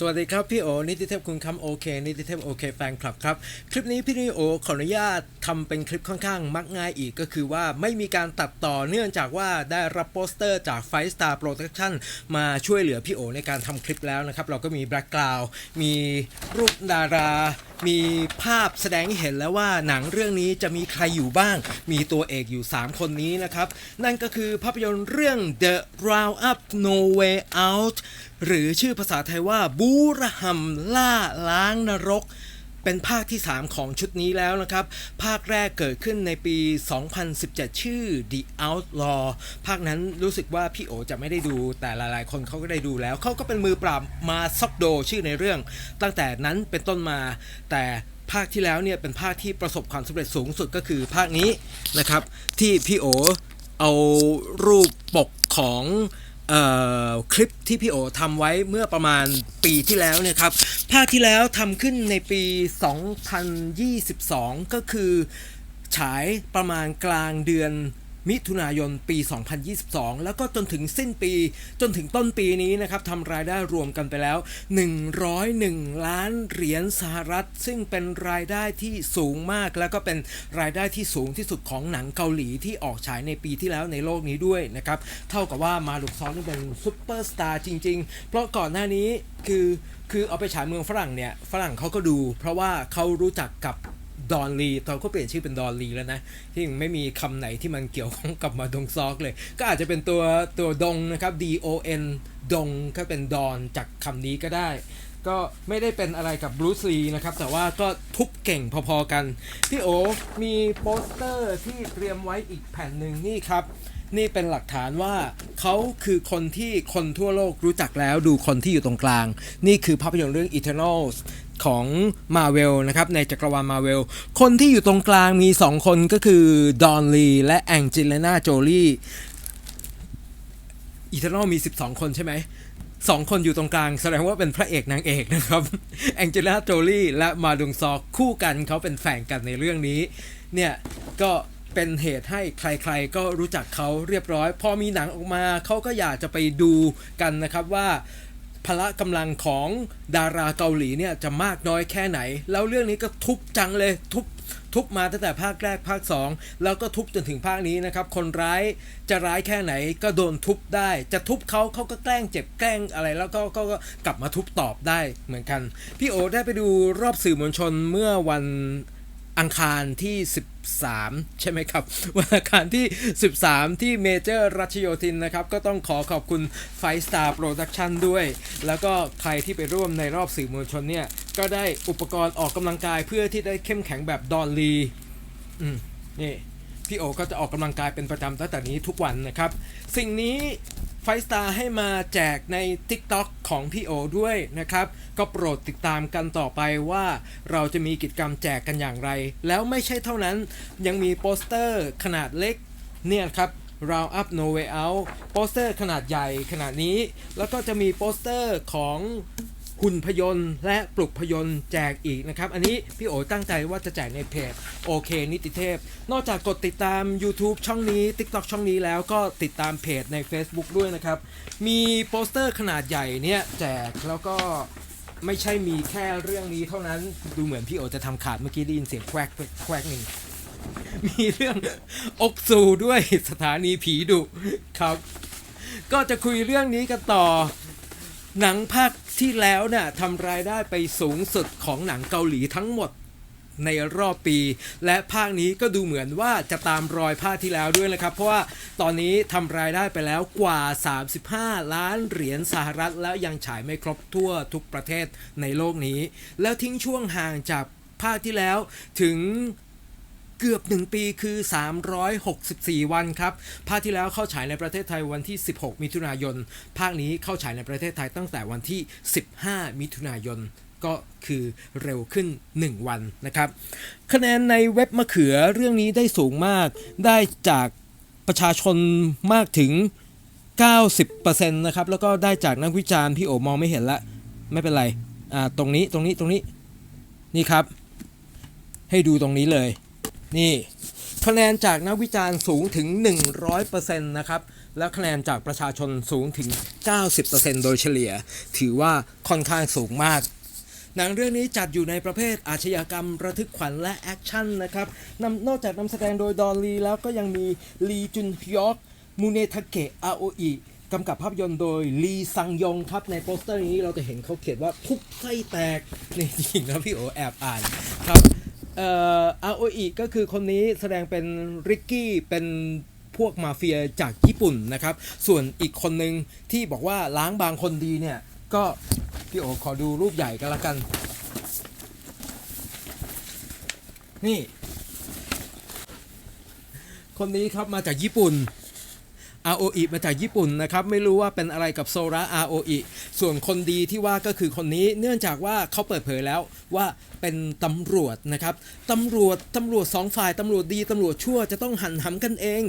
สวัสดีครับ พี่โอ นิติเทพคุณคำโอเค นิติเทพโอเคแฟนคลับครับ คลิปนี้พี่นิโอขออนุญาตทำเป็นคลิปค่อนข้างมักง่ายอีกก็คือว่าไม่มีการตัดต่อเนื่องจากว่าได้รับโปสเตอร์จาก Five Star Production มาช่วยเหลือพี่โอในการทำคลิปแล้วนะครับ เราก็มีแบล็กกราวมีรูปดารามีภาพแสดงให้เห็นแล้วว่าหนังเรื่องนี้จะมีใครอยู่บ้าง มีตัวเอกอยู่ 3 คนนี้นะครับ นั่นก็คือภาพยนตร์เรื่อง The Round Up No Way Out หรือชื่อภาษาไทยว่าบูรหัมล่าล้างนรก เป็นภาคที่ 3 ของชุดนี้แล้วนะครับ ภาคแรกเกิดขึ้นในปี 2017 ชื่อ The Outlaw ภาคนั้นรู้สึกว่าพี่โอจะไม่ได้ดู แต่หลายๆ คนเขาก็ได้ดูแล้ว เขาก็เป็นมือปราบมาซอกโดชื่อในเรื่อง ตั้งแต่นั้นเป็นต้นมา แต่ภาคที่แล้วเนี่ยเป็นภาคที่ประสบความสำเร็จสูงสุดก็คือภาคนี้นะครับ ที่พี่โอเอารูปปกของ คลิปที่พี่โอทำไว้เมื่อประมาณปีที่แล้วเนี่ยครับ ภาคที่แล้วทำขึ้นในปี 2022 ก็คือฉายประมาณกลางเดือน มิถุนายนปี 2022 แล้วก็จนถึงสิ้นปี จนถึงต้นปีนี้นะครับทำรายได้รวมกันไปแล้ว 101 ล้านเหรียญสหรัฐ ซึ่งเป็นรายได้ที่สูงมาก แล้วก็เป็นรายได้ที่สูงที่สุดของหนังเกาหลีที่ออกฉายในปีที่แล้วในโลกนี้ด้วยนะครับเท่ากับว่ามาลุกซอนนี่เป็นซุปเปอร์สตาร์จริง ๆ เพราะก่อนหน้านี้คือคือเอาไปฉายเมืองฝรั่งเนี่ยฝรั่งเขาก็ดู เพราะว่าเขารู้จักกับ ดอนลีตอนเขาเปลี่ยนชื่อเป็นดอนลีแล้วนะที่ไม่มีคำไหนที่มันเกี่ยวข้องกับมาดงซอกเลย ก็อาจจะเป็นตัวตัวดงนะครับ D O N ดงก็เป็นดอนจากคำนี้ก็ได้ ก็ไม่ได้เป็นอะไรกับบรูซลีนะครับ แต่ว่าก็ทุบเก่งพอๆกัน พี่โอมีโปสเตอร์ที่เตรียมไว้อีกแผ่นหนึ่งนี่ครับ นี่เป็นหลักฐานว่าเขาคือคนที่คนทั่วโลกรู้จักแล้วดูคนที่อยู่ตรงกลาง นี่คือภาพยนตร์เรื่อง Eternals ของ Marvel นะครับในจักรวาล Marvel คนที่อยู่ตรงกลางมี 2 คนก็คือดอนลีและแองเจลิน่าโจลีอีเทอร์นอลมี 12 คนใช่ไหม สองคนอยู่ตรงกลางแสดงว่าเป็นพระเอกนางเอกนะครับแองเจล่าโจลีและมาดุงซอกคู่กันเขาเป็นแฝงกันในเรื่องนี้ เนี่ย ก็เป็นเหตุให้ใครๆ ก็รู้จักเขาเรียบร้อย พอมีหนังออกมาเขาก็อยากจะไปดูกันนะครับว่าพละกำลังของดาราเกาหลีเนี่ยจะมากน้อยแค่ไหน แล้วเรื่องนี้ก็ทุบจังเลยทุบ ทุบมาตั้งแต่ภาคแรกภาค 2 แล้วก็ทุบจนถึงภาคนี้นะครับคนร้ายจะร้ายแค่ไหนก็โดนทุบได้ จะทุบเขาเขาก็แกล้งเจ็บแกล้งอะไรแล้วก็ก็กลับมาทุบตอบได้เหมือนกัน พี่โอได้ไปดูรอบสื่อมวลชนเมื่อวัน อังคารที่ 13 ใช่ไหมครับ วันอังคารที่ 13 ที่เมเจอร์รัชโยธินนะครับ ก็ต้องขอขอบคุณ Five Star Production ด้วย แล้วก็ใครที่ไปร่วมในรอบสื่อมวลชนเนี่ย ก็ได้อุปกรณ์ออกกำลังกายเพื่อที่ได้เข้มแข็งแบบดอนลีอืมนี่พี่โอก็จะออกกำลังกายเป็นประจำตั้งแต่นี้ทุกวันนะครับ สิ่งนี้ ไฟสตาร์ให้มาแจกใน TikTok ของพี่โอด้วยนะครับ ก็โปรดติดตามกันต่อไปว่าเราจะมีกิจกรรมแจกกันอย่างไร แล้วไม่ใช่เท่านั้นยังมีโปสเตอร์ขนาดเล็กเนี่ยครับ Round Up No Way Out โปสเตอร์ขนาดใหญ่ขนาดนี้ แล้วก็จะมีโปสเตอร์ของ หุ่นพยนต์และปลุกพยนต์แจกอีกนะครับ อันนี้พี่โอตั้งใจว่าจะแจกในเพจโอเคนิติเทพ นอกจากกดติดตาม YouTube ช่องนี้ TikTok ช่องนี้แล้วก็ติดตามเพจใน Facebook ด้วยนะครับ มีโปสเตอร์ขนาดใหญ่เนี่ยแจกแล้วก็ไม่ใช่มีแค่เรื่องนี้เท่านั้นดูเหมือนพี่โอจะทำขาดเมื่อกี้ได้ยินเสียงแควกแควกหนึ่งมีเรื่องอกซูด้วยสถานีผีดุครับ ก็จะคุยเรื่องนี้กันต่อ หนังภาค ที่แล้วเนี่ยทำรายได้ไปสูงสุดของหนังเกาหลีทั้งหมดในรอบปี และภาคนี้ก็ดูเหมือนว่าจะตามรอยภาคที่แล้วด้วยนะครับ เพราะว่าตอนนี้ทำรายได้ไปแล้วกว่า 35 ล้านเหรียญสหรัฐ แล้วยังฉายไม่ครบทั่วทุกประเทศในโลกนี้ แล้วทิ้งช่วงห่างจากภาคที่แล้วถึง เกือบ 1 ปีคือ 364 วันครับ ภาคที่แล้วเข้าฉายในประเทศไทยวันที่ 16 มิถุนายน ภาคนี้เข้าฉายในประเทศไทยตั้งแต่วันที่ 15 มิถุนายน ก็คือเร็วขึ้น 1 วันนะครับ คะแนนในเว็บมะเขือเรื่องนี้ได้สูงมาก ได้จากประชาชนมากถึง 90%นะครับ แล้วก็ได้จากนักวิจารณ์พี่โอมองไม่เห็นละ ไม่เป็นไร อ่า ตรงนี้ ตรงนี้ ตรงนี้ นี่ครับ ให้ดูตรงนี้เลย นี่คะแนนจากนักวิจารณ์สูงถึง 100%นะครับ แล้วคะแนนจากประชาชนสูงถึง 90%โดยเฉลี่ย ถือว่าค่อนข้างสูงมาก หนังเรื่องนี้จัดอยู่ในประเภทอาชญากรรมระทึกขวัญและแอคชั่นนะครับนำนอกจากนำแสดงโดยดอนลีแล้วก็ยังมีลีจุนฮยอกมูเนทาเกะอาโออิกำกับภาพยนตร์โดยลีซังยงครับ ในโปสเตอร์นี้เราจะเห็นเขาเขียนว่าทุบไส้แตกนี่จริงนะพี่โอแอบอ่านครับ เอ่ออาโออิก็คือคนนี้แสดงเป็นริกกี้เป็นพวกมาเฟียจากญี่ปุ่นนะครับ ส่วนอีกคนหนึ่งที่บอกว่าล้างบางคนดีเนี่ย ก็พี่โอขอดูรูปใหญ่กันละกัน นี่ คนนี้ครับมาจากญี่ปุ่น ROE มาจากญี่ปุ่นนะครับ ไม่รู้ว่าเป็นอะไรกับโซระ ROE ส่วนคนดีที่ว่าก็คือคนนี้เนื่องจากว่าเขาเปิดเผยแล้วว่าเป็นตำรวจนะครับตำรวจตำรวจสองฝ่ายตำรวจดีตำรวจชั่วจะต้องหันหำกันเอง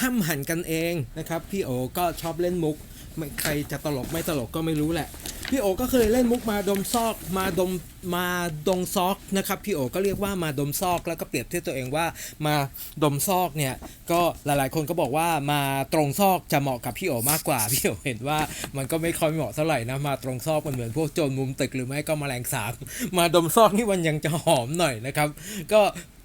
ห้ามหันกันเองนะครับ พี่โอก็ชอบเล่นมุกไม่ใครจะตลกไม่ตลกก็ไม่รู้แหละ พี่โอก็เคยเล่นมุกมาดมซอกมาดมมาดงซอกนะครับพี่โอก็เรียกว่ามาดมซอกแล้วก็เปรียบเทียบตัวเองว่ามาดมซอกเนี่ยก็หลายๆ คนก็บอกว่ามาตรงซอกจะเหมาะกับพี่โอมากกว่าพี่โอเห็นว่ามันก็ไม่ค่อยเหมาะเท่าไหร่นะมาตรงซอกมันเหมือนพวกโจรมุมตึกหรือไม่ก็แมลงสาบมาดมซอกนี่มันยังจะหอมหน่อยนะครับ ก็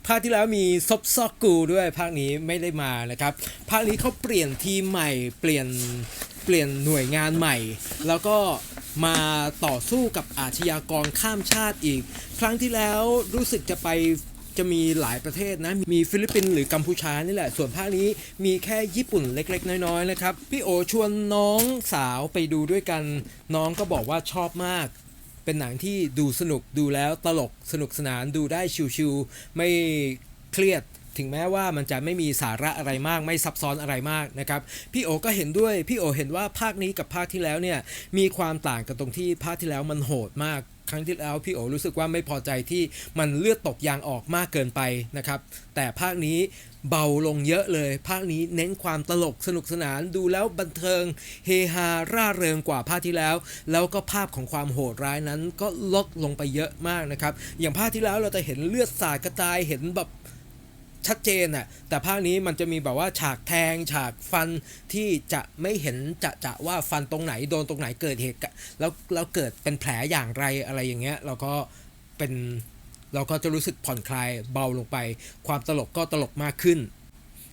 ภาคที่แล้วมีซบซอกกูด้วยภาคนี้ไม่ได้มานะครับ ภาคนี้เขาเปลี่ยนทีมใหม่เปลี่ยน เปลี่ยนหน่วยงานใหม่ แล้วก็มาต่อสู้กับอาชญากรข้ามชาติอีก ครั้งที่แล้วรู้สึกจะไปจะมีหลายประเทศนะ มีฟิลิปปินส์หรือกัมพูชานี่แหละ ส่วนภาคนี้มีแค่ญี่ปุ่นเล็ก ๆ น้อยๆนะครับ พี่โอชวนน้องสาวไปดูด้วยกัน น้องก็บอกว่าชอบมาก เป็นหนังที่ดูสนุกดูแล้วตลกสนุกสนานดูได้ชิวๆไม่เครียด ถึงแม้ว่ามันจะไม่มีสาระอะไรมาก ไม่ซับซ้อนอะไรมากนะครับพี่โอก็เห็นด้วยพี่โอเห็นว่าภาคนี้กับภาคที่แล้วเนี่ยมีความต่างกันตรงที่ภาคที่แล้วมันโหดมาก ครั้งที่แล้วพี่โอรู้สึกว่าไม่พอใจที่มันเลือดตกยางออกมากเกินไปนะครับแต่ภาคนี้เบาลงเยอะเลย ภาคนี้เน้นความตลกสนุกสนานดูแล้วบันเทิงเฮฮาร่าเริงกว่าภาคที่แล้ว แล้วก็ภาพของความโหดร้ายนั้นก็ลดลงไปเยอะมากนะครับ อย่างภาคที่แล้วเราจะเห็นเลือดสาดกระจายเห็นแบบ ชัดเจนอะแต่ภาคนี้มันจะมีแบบว่าฉากแทงฉากฟันที่จะไม่เห็นจะจะว่าฟันตรงไหนโดนตรงไหนเกิดเหตุแล้วแล้วเกิดเป็นแผลอย่างไรอะไรอย่างเงี้ยเราก็เป็นเราก็จะรู้สึกผ่อนคลายเบาลงไป ความตลกก็ตลกมากขึ้น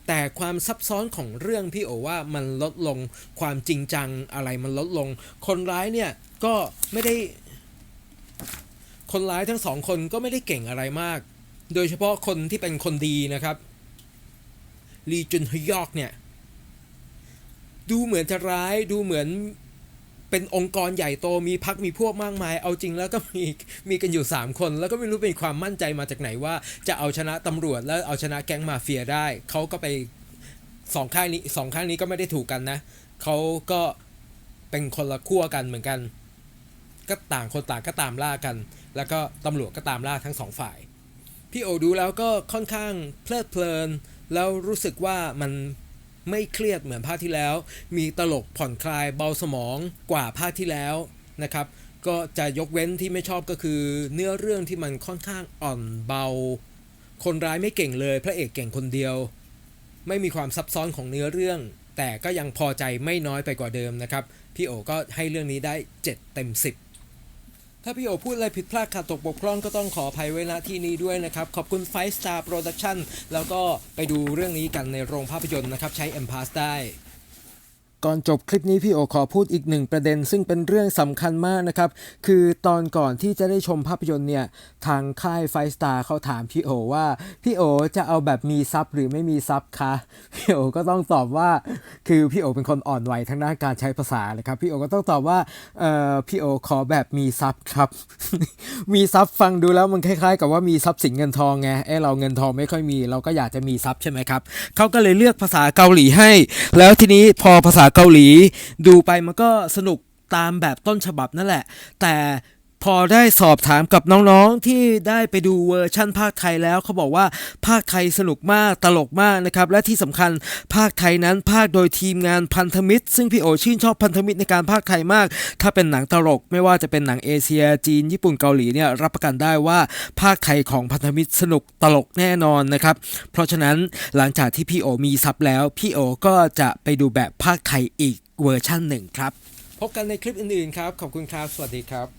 แต่ความซับซ้อนของเรื่องพี่โอว่ามันลดลงความจริงจังอะไรมันลดลง คนร้ายเนี่ยก็ไม่ได้ คนร้ายทั้งสองคนก็ไม่ได้เก่งอะไรมาก โดยเฉพาะคนที่เป็นคนดีนะครับลีจุนฮยอกเนี่ยดูเหมือนจะร้ายดูเหมือนเป็นองค์กรใหญ่โตมีพักมีพวกมากมาย เอาจริงแล้วก็มีมีกันอยู่ 3 คน แล้วก็ไม่รู้เป็นความมั่นใจมาจากไหนว่า จะเอาชนะตำรวจแล้วเอาชนะแก๊งมาเฟียได้ เขาก็ไปสองข้างนี้สองข้างนี้ก็ไม่ได้ถูกกันนะเขาก็เป็นคนละขั้วกันเหมือนกัน ก็ต่างคนต่างก็ตามล่ากัน แล้วก็ตำรวจก็ตามล่าทั้งสองฝ่าย พี่โอดูแล้วก็ค่อนข้างเพลิดเพลิน แล้วรู้สึกว่ามันไม่เครียดเหมือนภาคที่แล้ว มีตลกผ่อนคลายเบาสมองกว่าภาคที่แล้วนะครับ ก็จะยกเว้นที่ไม่ชอบก็คือ เนื้อเรื่องที่มันค่อนข้างอ่อนเบา คนร้ายไม่เก่งเลย พระเอกเก่งคนเดียว ไม่มีความซับซ้อนของเนื้อเรื่อง แต่ก็ยังพอใจไม่น้อยไปกว่าเดิมนะครับ พี่โอก็ให้เรื่องนี้ได้ 7 เต็ม 10 ถ้าพี่โอพูดอะไรผิดพลาดขาดตกบกพร่องก็ต้องขออภัยไว้ณที่นี้ด้วยนะครับ ขอบคุณ Five Star Production แล้วก็ไปดูเรื่องนี้กันในโรงภาพยนตร์นะครับ ใช้ M Pass ได้ ก่อนจบคลิปนี้พี่โอขอพูดอีกหนึ่งประเด็น ซึ่งเป็นเรื่องสำคัญมากนะครับ คือตอนก่อนที่จะได้ชมภาพยนตร์เนี่ย ทางค่ายไฟสตาร์เขาถามพี่โอว่า พี่โอจะเอาแบบมีซับหรือไม่มีซับคะ พี่โอก็ต้องตอบว่า คือพี่โอเป็นคนอ่อนไหวทางด้านการใช้ภาษาเลยครับ พี่โอก็ต้องตอบว่า เอ่อ พี่โอขอแบบมีซับครับ มีซับฟังดูแล้วมันคล้ายๆ กับว่ามีทรัพย์สินเงินทองไง เอ้เราเงินทองไม่ค่อยมี เราก็อยากจะมีทรัพย์ใช่ไหมครับ เขาก็เลยเลือกภาษาเกาหลีให้ แล้วทีนี้พอภาษาเกาหลี ดูไปมันก็สนุกตามแบบต้นฉบับนั่นแหละ แต่ พอได้สอบถามกับน้องๆที่ได้ไปดูเวอร์ชั่นภาคไทยแล้วเขาบอกว่าภาคไทยสนุกมากตลกมากนะครับและที่สำคัญภาคไทยนั้นภาคโดยทีมงานพันธมิตร ซึ่งพี่โอชื่นชอบพันธมิตรในการภาคไทยมาก ถ้าเป็นหนังตลกไม่ว่าจะเป็นหนังเอเชียจีน ญี่ปุ่นเกาหลีเนี่ยรับประกันได้ว่าภาคไทยของพันธมิตรสนุกตลกแน่นอนนะครับเพราะฉะนั้นหลังจากที่พี่โอมีซับแล้วพี่โอก็จะไปดูแบบภาคไทยอีกเวอร์ชั่นหนึ่งครับพบกันในคลิปอื่นๆครับขอบคุณครับสวัสดีครับ